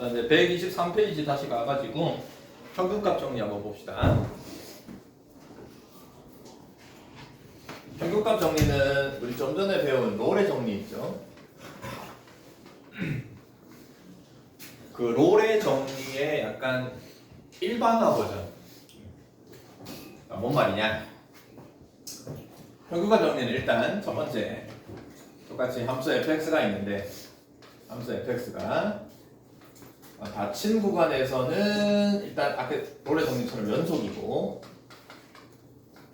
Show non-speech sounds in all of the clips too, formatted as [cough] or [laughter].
자, 이제 123페이지 다시 가가지고 평균값 정리 한번 봅시다. 평균값 정리는 우리 좀 전에 배운 롤의 정리 있죠. [clears throat] 그 롤의 정리의 약간 일반화 버전. 아, 뭔 말이냐? 평균값 정리는 일단 첫 번째 똑같이 함수 fx가 있는데 함수 fx가 어, 닫힌 구간에서는 일단 아까 롤의 정리처럼 연속이고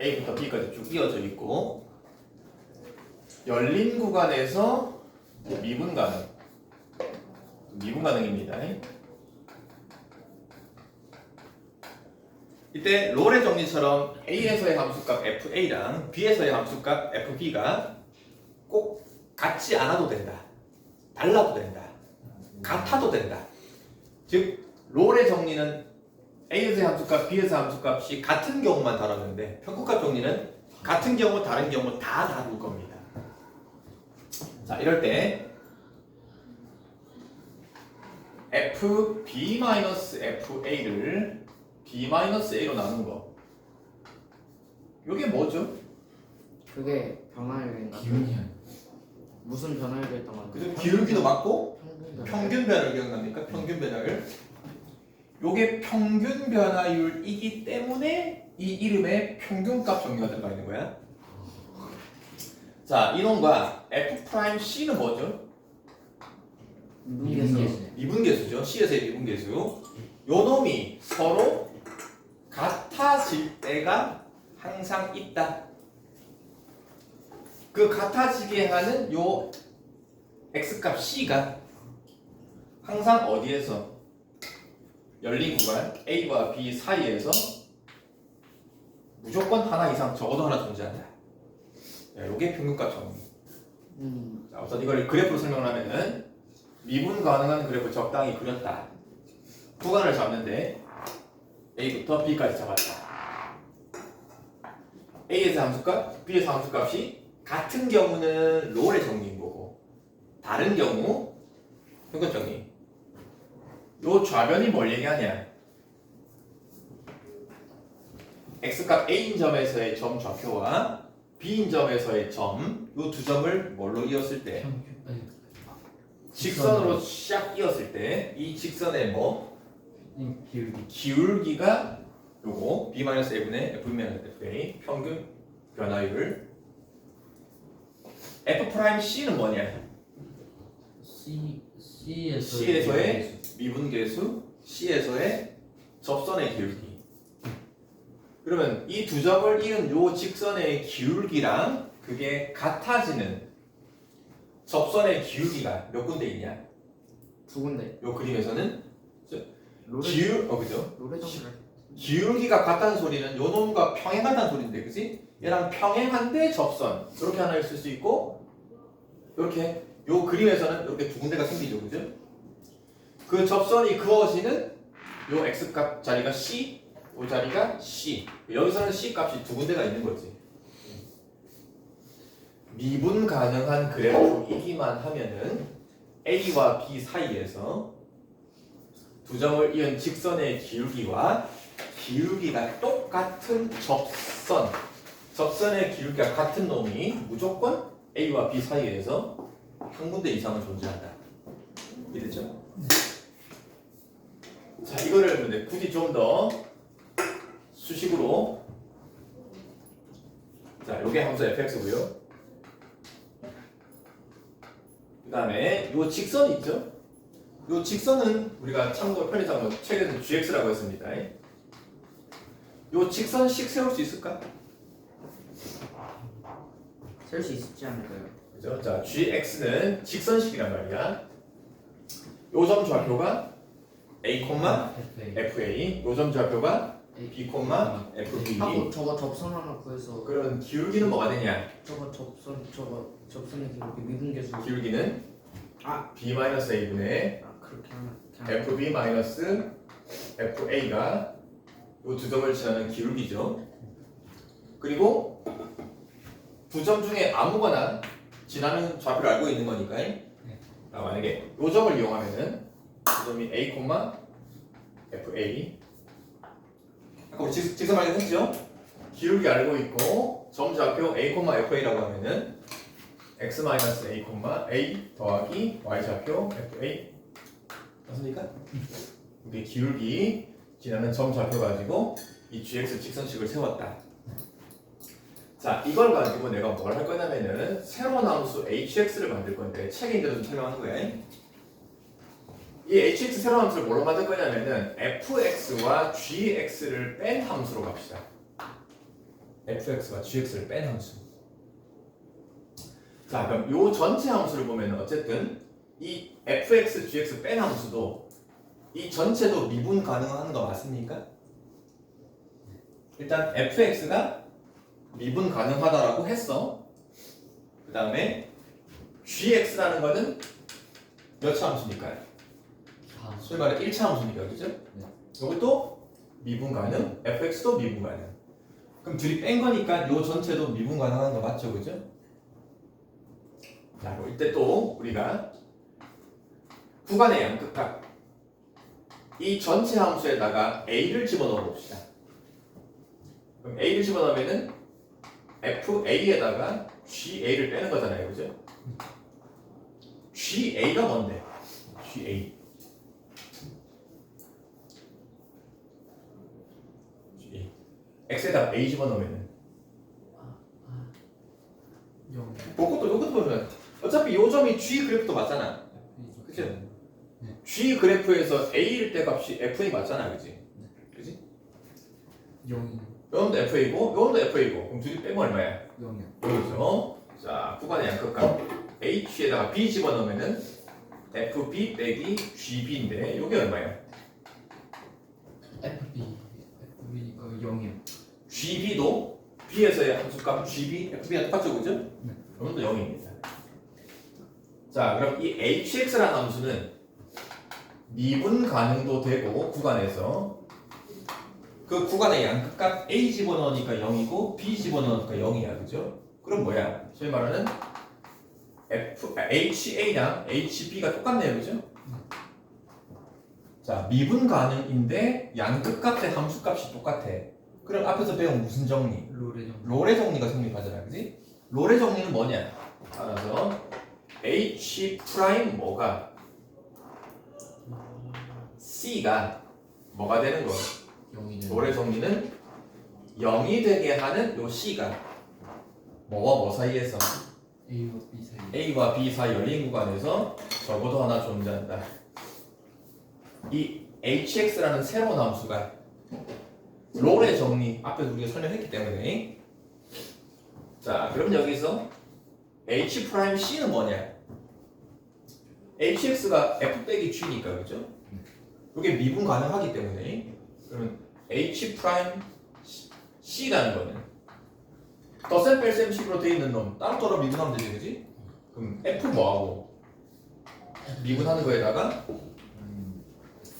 A부터 B까지 쭉 이어져 있고 열린 구간에서 미분 가능 미분 가능입니다. 이때 롤의 정리처럼 A에서의 함수값 FA랑 B에서의 함수값 FB가 꼭 같지 않아도 된다. 달라도 된다. 같아도 된다. 즉 롤의 정리는 A에서의 함수값, B에서의 함수값이 같은 경우만 다뤘는데 평균값 정리는 같은 경우, 다른 경우 다 다룰 겁니다. 자, 이럴 때 FB-FA를 B-A로 나눈 거. 이게 뭐죠? 그게 변화율인가? 기운이야. 무슨 변화율이 했던 건데? 그죠? 기울기도 맞고 평균 변화. 평균 변화율 기억납니까? 평균 변화율. 요게 평균 변화율이기 때문에 이 이름에 평균값 정리가 들어가 있는 거야. 자, 이놈과 F'C는 뭐죠? 미분계수. 미분계수죠. C에서의 미분계수. 요 놈이 서로 같아질 때가 항상 있다. 그 같아지게 하는 요 x값 C가 항상 어디에서 열린 구간 A와 B 사이에서 무조건 하나 이상 적어도 하나 존재한다. 야, 요게 평균값 정리. 음. 자, 우선 이걸 그래프로 설명하면은 미분 가능한 그래프 적당히 그렸다. 구간을 잡는데 A부터 B까지 잡았다. A에서 함수값, B에서 함수값이 같은 경우는 롤의 정리인 거고 다른 경우 평균 정리. 요 좌변이 뭘 얘기하냐? x값 a인 점에서의 점 좌표와 b인 점에서의 점, 요 두 점을 뭘로 이었을 때 직선으로 샥 이었을 때 이 직선의 뭐이 기울기 기울기가 요거 b-a분의 f-fa 평균 변화율 f'c는 뭐냐? C C에서 C에서의 미분계수 C에서의 접선의 기울기. 그러면 이 두 점을 이은 요 직선의 기울기랑 그게 같아지는 접선의 기울기가 몇 군데 있냐? 두 군데. 요 그림에서는 기울 어 그죠? 기울기가 같다는 소리는 요 놈과 평행하다는 소리인데 그지? 얘랑 평행한데 접선 이렇게 하나 있을 수 있고 이렇게 요 그림에서는 이렇게 두 군데가 생기죠 그죠? 그 접선이 그어지는 요 x값 자리가 c 요 자리가 c. 여기서는 c 값이 두 군데가 있는 거지. 미분 가능한 그래프이기만 하면은 a와 b 사이에서 두 점을 이은 직선의 기울기와 기울기가 똑같은 접선. 접선의 기울기가 같은 놈이 무조건 A와 B 사이에서 한 군데 이상은 존재한다. 이해됐죠? 자 이거를 근데 굳이 좀 더 수식으로 자 요게 함수 fx고요 그 다음에 요 직선이 있죠? 요 직선은 우리가 참고로 편의상 책에서 gx라고 했습니다. 요 직선식 세울 수 있을까? 셀수 있지 않을까요? 그죠? 자, gx는 직선식이란 말이야. 요점 좌표가 a, FA fa, 요점 좌표가 b, fb. 하고 저거 접선 하나 구해서 그런 기울기는 뭐가 되냐? 저거 접선 저거 접선의 기울기 미분계수. 기울기는 아. b-a분의 아 그렇게 하나. 그냥 fb 마이너스 fa가 요두 점을 지나는 기울기죠. 그리고 두 점 중에 아무거나 지나는 좌표를 알고 있는 거니까. 아, 만약에 요 점을 이용하면은 지점이 a, fa 아까 우리 직- 직선 발견 했죠? 기울기 알고 있고 점 좌표 a, fa라고 하면은 x 마이너스 a, a 더하기 y 좌표 fa 맞습니까? 이게 기울기 지나는 점 좌표 가지고 이 gx 직선식을 세웠다. 자 이걸 가지고 내가 뭘 할 거냐면은 새로운 함수 hx를 만들 건데 대로 좀 설명하는 거야. 이 hx 새로운 함수를 뭘로 만들 거냐면은 fx와 gx를 뺀 함수로 갑시다. fx와 gx를 뺀 함수. 자 그럼 요 전체 함수를 보면 어쨌든 이 fx, gx 뺀 함수도 이 전체도 미분 가능한 거 맞습니까? 일단 fx가 미분 가능하다라고 했어. 그 다음에 gx라는 거는 몇 차 함수니까요? 다 소위 말해 1차 함수니까 그죠? 이것도 미분 가능, fx도 미분 가능. 그럼 둘이 뺀 거니까 요 전체도 미분 가능한 거 맞죠, 그죠? 자, 그럼 이때 또 우리가 구간의 양극각 이 전체 함수에다가 a를 집어넣어 봅시다. 그럼 a를 집어넣으면은 fa에다가 ga를 빼는 거잖아요, 그죠? ga가 뭔데? ga x에다가 a 집어넣으면은 영 그것도 이것도 보면 어차피 요 점이 g 그래프도 맞잖아. 그치? g 그래프에서 a일 때 값이 f이 맞잖아, 그지? 그지? 영이 요놈도 fa고 요놈도 fa고 그럼 둘이 빼면 얼마야? 영이요. 그렇죠. 자, 구간의 양극각 h에다가 b 집어넣으면은 fb 빼기 gb인데 요게 얼마야? FB FB니까 영이요. gb도 b에서의 함수값 gb, fb가 똑같죠, 그죠? 네. 그럼도 0입니다. 자, 그럼 이 hx라는 함수는 미분 가능도 되고 구간에서 그 구간의 양극값 a 집어넣으니까 0이고 b 집어넣으니까 0이야, 그죠? 그럼 뭐야? 소위 말하는 f 아, ha랑 hb가 똑같네요, 그죠? 자, 미분 가능인데 양극값의 함수 값이 똑같아. 그럼 앞에서 배운 무슨 정리? 롤의 영. 롤의 정리가 성립하잖아, 그지? 롤의 정리는 뭐냐? 따라서 H 프라임 뭐가 C가 뭐가 되는 거? 영이 되는. 롤의 정리는 0이 되게 하는 요 C가 뭐와 뭐 사이에서 A와 B 사이. A와 B 사이 열린 구간에서 적어도 하나 존재한다. 이 HX라는 새로운 함수가 롤의 정리 앞에서 우리가 설명했기 때문에 자 그럼 여기서 H 프라임 C는 뭐냐? HX가 F 빼기 G니까 그죠? 이게 미분 가능하기 때문에 그러면 H 프라임 C라는 거는 덧셈 뺄셈 식으로 돼 있는 놈 따로 따로 미분하면 되지 그지? 그럼 F 뭐하고 미분하는 거에다가 음,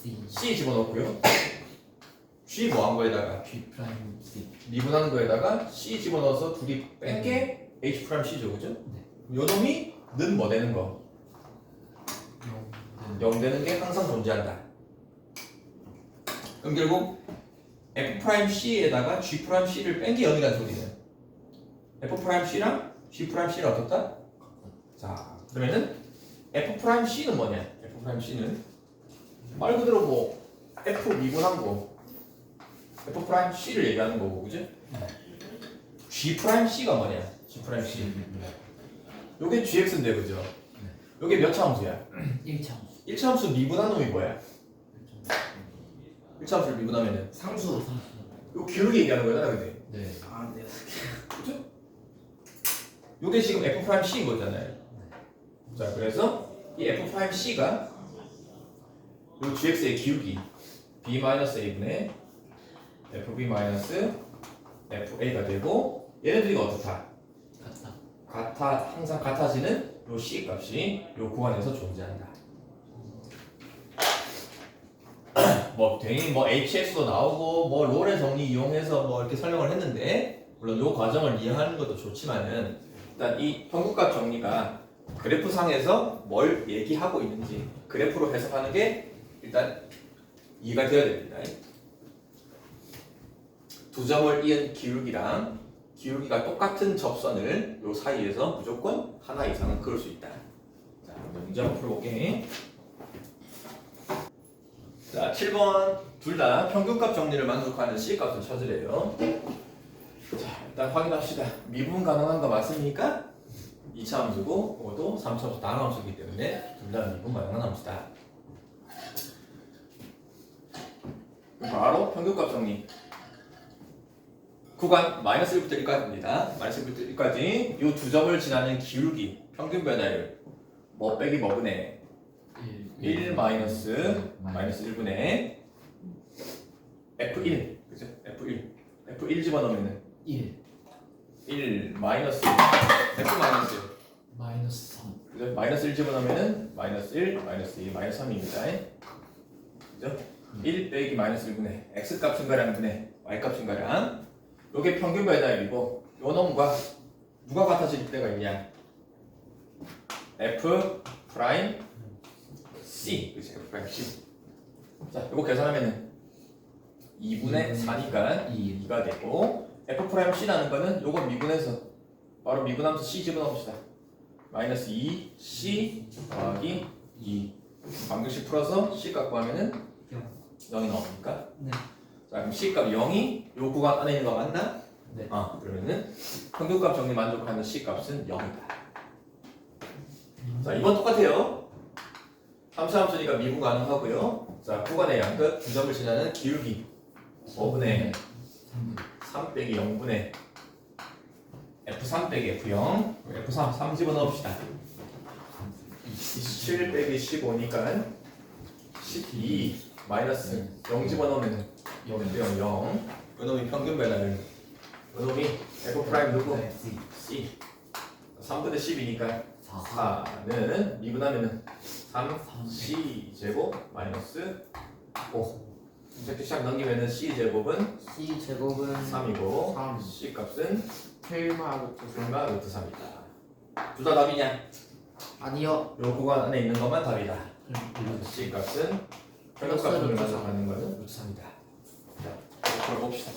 C C 집어넣고요 [coughs] G 뭐한 거에다가 G 프라임 C. 미분하는 거에다가 C 집어넣어서 둘이 뺀 게 H 프라임 C죠 그죠? 요 놈이 는 뭐 되는 거? 영. 0 되는 게 항상 존재한다 그럼 결국 F 프라임 C에다가 G 프라임 C를 뺀게 0이라는 소리는 F 프라임 C랑 G 프라임 C를 어떻다? 자 그러면은 F 프라임 C는 뭐냐? F 프라임 C는 말 그대로 뭐 F 미분한 거 F 프라임 C를 얘기하는 거고 그죠? G 프라임 C가 뭐냐? G 프라임 C 요게 GX인데 그죠? 요게 몇 차 함수야? 1차. 1차 함수 미분한 놈이 뭐야? 1차 함수를 미분하면은 상수 요 기울기 얘기하는 거잖아 그지? 네. 아 네. 요게 지금 F 프라임 C인 거잖아요 자 그래서 이 F 프라임 C가 요 GX의 기울기 B 마이너스 A분의 FB 마이너스 FA가 되고 얘네들이 어떻다? 같다. 같아 항상 같아지는 요 C 값이 요 구간에서 존재한다. [clears throat] 뭐 괜히 뭐 HX도 나오고 뭐 롤의 정리 이용해서 뭐 이렇게 설명을 했는데 물론 요 과정을 이해하는 것도 좋지만은 일단 이 평균값 정리가 그래프 상에서 뭘 얘기하고 있는지 그래프로 해석하는 게 일단 이해가 되어야 됩니다. 두 점을 이은 기울기랑 기울기가 똑같은 접선을 요 사이에서 무조건 하나 이상은 그을 수 있다. 자, 문제 한번 풀어볼게. 자, 7번 둘 다 평균값 정리를 만족하는 C값을 찾으래요. 자, 일단 확인합시다. 미분 가능한 거 맞습니까? 2차 함수고, 이것도 3차 함수 다른 함수이기 때문에 둘 다 미분 가능한 함수다. 바로 평균값 정리. 구간 마이너스 1부터 1까지입니다. 마이너스 1부터 1까지 이 두 점을 지나는 기울기 평균 변화율 뭐 빼기 뭐분의 1 마이너스 마이너스 1분의 F1 그죠? F1 F1 집어넣으면은 1 1 마이너스 F 마이너스 마이너스 3 그죠? 마이너스 1 집어넣으면은 마이너스 1 마이너스 2 마이너스 3입니다. 그죠? 1 빼기 마이너스 1분의 x 값 증가량 분의 y 값 증가량. 요게 평균 변화율이고 요 놈과 누가 같아질 때가 있냐? F 프라임 c. 그치? F 프라임 c. 자 요거 계산하면은 2분의 4니까 2 2가 되고 f 프라임 c라는 거는 요거 미분해서 바로 미분하면서 c 집어넣읍시다. 마이너스 2 c 더하기 2 방정식 풀어서 c 값 구하면은 0이 나옵니까? 네. 자 그럼 c 값 0이 요 구간 안에 있는 거 맞나? 네. 아 그러면은 평균값 정리 만족하는 c 값은 0이다 자 이번 똑같아요 3차 함수니까 미분 가능하고요 자 구간의 양끝 두 점을 지나는 기울기 5분의 3 빼기 0분의 F3 빼기 F0 F3 3 집어넣읍시다 7 빼기 15니까 12 마이너스 0 집어넣으면 0 0 0 요놈이 평균 변화율 요놈이 F 프라임 누구? C. C. 3분의 10이니까 4 4는 미분하면은 3 3 C 제곱 마이너스 5 이제 시작 넘기면은 C 제곱은 C 제곱은 3이고 삼. C 값은 1마 루트 3 3과 루트 3이다. 둘 다 답이냐? 아니요. 요 구간 안에 있는 것만 답이다. 음, C 값은 플러스 루트 만족하는 거는 루트 3이다. 자, 풀어봅시다.